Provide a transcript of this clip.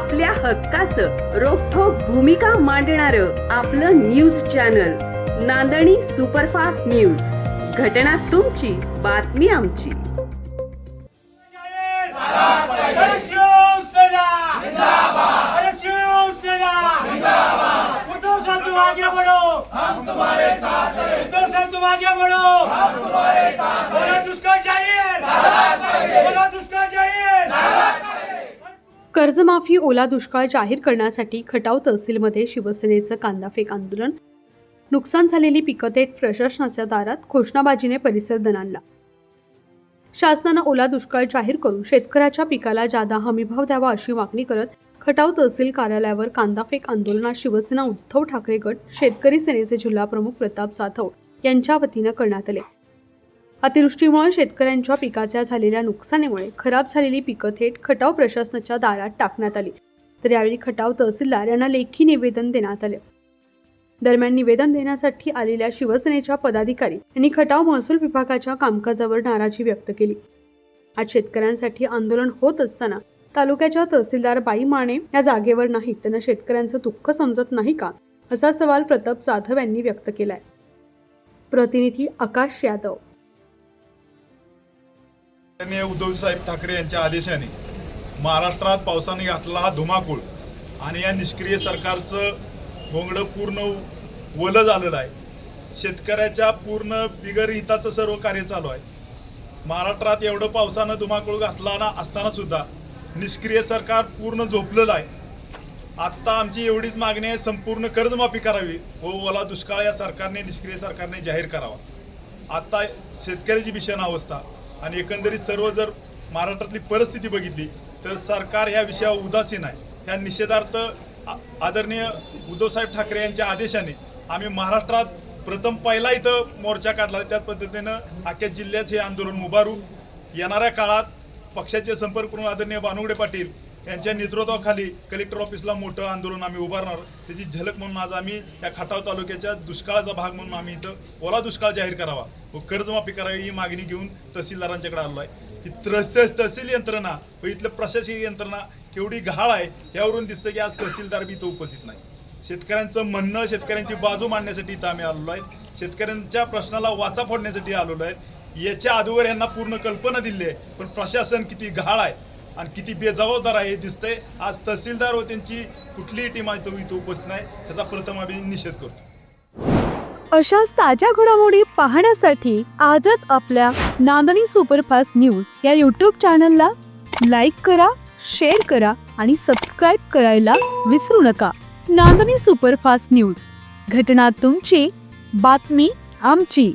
आपल्या हक्काचं रोखोक भूमिका मांडणार आपलं news channel Nandani superfast news. घटना तुमची बातमी आमची. आगे बढ़ो हम तुम्हारे साथ हैं। तुम आगे बढ़ो हम तुम्हारे साथ हैं बोला दुष्काळ जाहीर बोला दुष्काळ जाहीर कर्जमाफी ओला दुष्काळ जाहीर करण्यासाठी खटाव तहसीलमध्ये शिवसेनेचं कांदाफेक आंदोलन. नुकसान झालेली पिकं थेट प्रशासनाच्या दारात घोषणाबाजीने परिसर दणाणला. शासनानं ओला दुष्काळ जाहीर करून शेतकऱ्याच्या पिकाला जादा हमीभाव द्यावा अशी मागणी करत खटाव तहसील कार्यालयावर कांदाफेक आंदोलनात शिवसेना उद्धव ठाकरे गट शेतकरी सेनेचे जिल्हाप्रमुख प्रताप जाधव यांच्या वतीनं करण्यात आले. अतिवृष्टीमुळे शेतकऱ्यांच्या पिकाच्या झालेल्या नुकसानीमुळे खराब झालेली पिकं थेट खटाव प्रशासनाच्या दारात टाकण्यात आली. तर यावेळी खटाव तहसीलदार यांना लेखी निवेदन देण्यात आले. दरम्यान निवेदन देण्यासाठी आलेल्या शिवसेनेच्या पदाधिकारी यांनी खटाव महसूल विभागाच्या कामकाजावर नाराजी व्यक्त केली. आज शेतकऱ्यांसाठी आंदोलन होत असताना तालुक्याच्या तहसीलदार बाई माने या जागेवर नाहीत. त्यांना शेतकऱ्यांचं दुःख समजत नाही का? असा सवाल प्रताप जाधव यांनी व्यक्त केलाय. प्रतिनिधी आकाश यादव त्यांनी उद्धवसाहेब ठाकरे यांच्या आदेशाने महाराष्ट्रात पावसाने घातला हा धुमाकूळ आणि या निष्क्रिय सरकारचं भोंगड पूर्ण ओलं झालेलं आहे. शेतकऱ्याच्या पूर्ण बिगर हिताचं सर्व कार्य चालू आहे. महाराष्ट्रात एवढं पावसानं धुमाकूळ घातला ना असताना सुद्धा निष्क्रिय सरकार पूर्ण झोपलेलं आहे. आत्ता आमची एवढीच मागणी आहे संपूर्ण कर्जमाफी करावी. व ओला दुष्काळ या सरकारने निष्क्रिय सरकारने जाहीर करावा. आता शेतकऱ्याची भीषण अवस्था. आणि एकंदरीत सर्व जर महाराष्ट्रातली परिस्थिती बघितली तर सरकार ह्या विषयावर उदासीन आहे. ह्या निषेधार्थ आ- आदरणीय उद्धवसाहेब ठाकरे यांच्या आदेशाने आम्ही महाराष्ट्रात प्रथम पहिला इथं मोर्चा काढला. त्याच पद्धतीनं अख्ख्या जिल्ह्यात हे आंदोलन उभारू. येणाऱ्या काळात पक्षाचे संपर्क करून आदरणीय बानुगडे पाटील यांच्या नेतृत्वाखाली कलेक्टर ऑफिसला मोठं आंदोलन आम्ही उभारणार. त्याची झलक म्हणून आज आम्ही या खटाव तालुक्याच्या दुष्काळाचा भाग म्हणून आम्ही इथं ओला दुष्काळ जाहीर करावा. व कर्जमाफी करावी ही मागणी घेऊन तहसीलदारांच्याकडे आलो आहे. ही त्रस- तहसील यंत्रणा व इथलं प्रशासकीय यंत्रणा केवढी घाळ आहे यावरून दिसतं की आज तहसीलदार बी इथं उपस्थित नाही. शेतकऱ्यांचं म्हणणं शेतकऱ्यांची बाजू मांडण्यासाठी इथं आम्ही आलेलो आहे. शेतकऱ्यांच्या प्रश्नाला वाचा फोडण्यासाठी आलेलो आहे. याच्या अगोदर यांना पूर्ण कल्पना दिली आहे. पण प्रशासन किती घाळ आहे आणि किती बेजबाबदार आहे हे दिसतंय. आज तहसीलदार व त्यांची कुठलीही टीम आहे तो इथं उपस्थित नाही. त्याचा प्रथम आम्ही निषेध करतो. अशाच ताज्या घडामोडी पाहण्यासाठी आजच आपल्या नांदणी सुपरफास्ट न्यूज या यूट्यूब चॅनलला लाईक करा शेअर करा आणि सबस्क्राईब करायला विसरू नका. Nandani superfast news. घटना तुमची बातमी आमची.